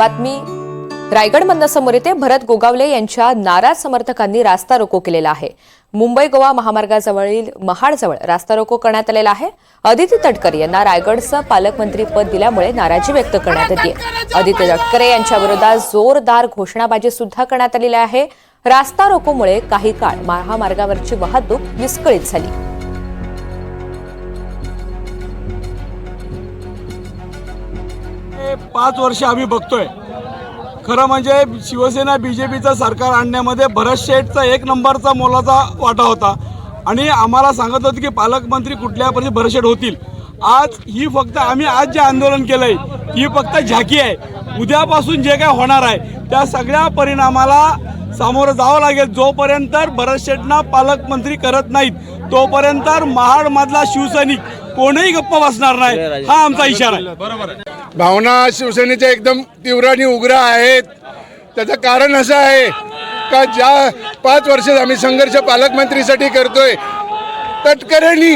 बातमी. रायगडमधनं समोर येते भरत गोगावले यांच्या नाराज समर्थकांनी रास्ता रोको केलेला आहे. मुंबई गोवा महामार्गाजवळील महाडजवळ रास्ता रोको करण्यात आलेला आहे. अदिती तटकरे यांना रायगडचं पालकमंत्री पद दिल्यामुळे नाराजी व्यक्त करण्यात येते. अदिती तटकरे यांच्या विरोधात जोरदार घोषणाबाजी सुद्धा करण्यात आलेली आहे. रास्ता रोकोमुळे काही काळ महामार्गावरची वाहतूक विस्कळीत झाली. पाच वर्ष आम्ही बघतोय. खरं म्हणजे शिवसेना बीजेपीचं सरकार आणण्यामध्ये भरत शेठचा एक नंबरचा मोलाचा वाटा होता. आणि आम्हाला सांगत होते की पालकमंत्री कुठल्या परिस्थितीत भरत शेठ होतील. आज ही फक्त आम्ही आज जे आंदोलन केलंय ही फक्त झाकी आहे. उद्यापासून जे काय होणार आहे त्या सगळ्या परिणामाला सामोरं जावं लागेल. जोपर्यंत भरत शेठना पालकमंत्री करत नाहीत तोपर्यंत महाडमधला शिवसैनिक कोणीही गप्प बसणार नाही. हा आमचा इशारा आहे. भावना शिवसेनेच्या एकदम तीव्र आणि उग्र आहेत. त्याचं कारण असं आहे का ज्या पाच वर्षात आम्ही संघर्ष पालकमंत्रीसाठी करतोय तटकऱ्यांनी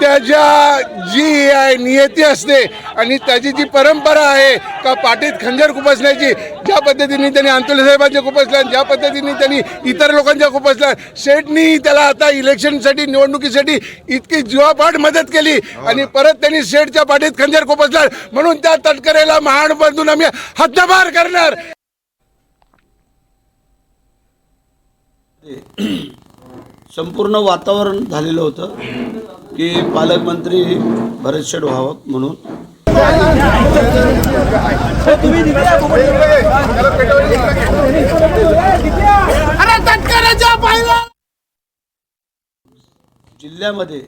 त्याच्या जी आहे नियती असते आणि त्याची जी परंपरा आहे का पाठीत खंजर खुपसण्याची ज्या पद्धतीने त्यांनी अंतुले साहेबांच्या खुपसल्या ज्या पद्धतीने त्यांनी इतर लोकांच्या खुपसल्या शेठनी त्याला आता इलेक्शनसाठी निवडणुकीसाठी इतकी जीवापाठ मदत केली आणि परत त्यांनी शेठच्या पाठीत खंजर खुपसला म्हणून त्या तटकरेला महाडमधून आम्ही हद्दपार करणार. संपूर्ण वातावरण झालेलं होतं. की पालकमंत्री भरत शेठ व्हावं म्हणून. जिल्ह्यामध्ये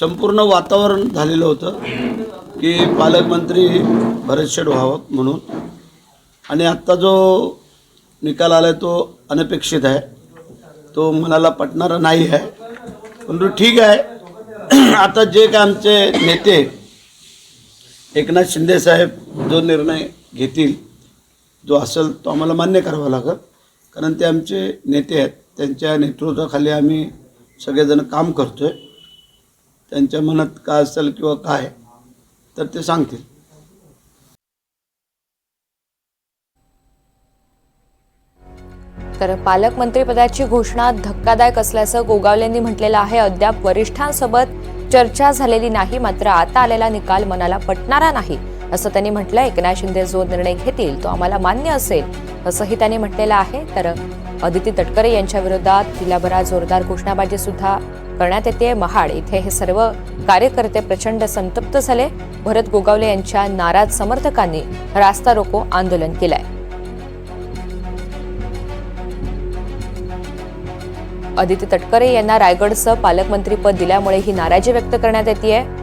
संपूर्ण वातावरण झालेलं होतं की पालकमंत्री भरत शेठ व्हावं म्हणून. आणि आत्ता जो निकाल आला तो अनपेक्षित आहे. तो मनाला पटणारा नाही आहे. परंतु ठीक आहे. आता जे काय आमचे नेते एकनाथ शिंदे साहेब जो निर्णय घेतील जो असेल तो आम्हाला मान्य करावा लागेल. कारण ते आमचे नेते आहेत. त्यांच्या नेतृत्वाखाली आम्ही सगळेजण काम करतो आहे त्यांच्या मनात काय असेल किंवा काय तर ते सांगतील. तर पालकमंत्रीपदाची घोषणा धक्कादायक असल्याचं गोगावलेंनी म्हटलेलं आहे. अद्याप वरिष्ठांसोबत चर्चा झालेली नाही मात्र आता आलेला निकाल मनाला पटणारा नाही असं त्यांनी म्हटलं एकनाथ शिंदे जो निर्णय घेतील तो आम्हाला मान्य असेल असंही त्यांनी म्हटलेलं आहे. तर अदिती तटकरे यांच्या विरोधात जिल्हाभरात जोरदार घोषणाबाजी सुद्धा करण्यात येते. महाड इथे हे सर्व कार्यकर्ते प्रचंड संतप्त झाले. भरत गोगावले यांच्या नाराज समर्थकांनी रास्ता रोको आंदोलन केलंय. अदिती तटकरे यांना रायगडचं पालकमंत्रीपद दिल्यामुळे ही नाराजी व्यक्त करण्यात येते आहे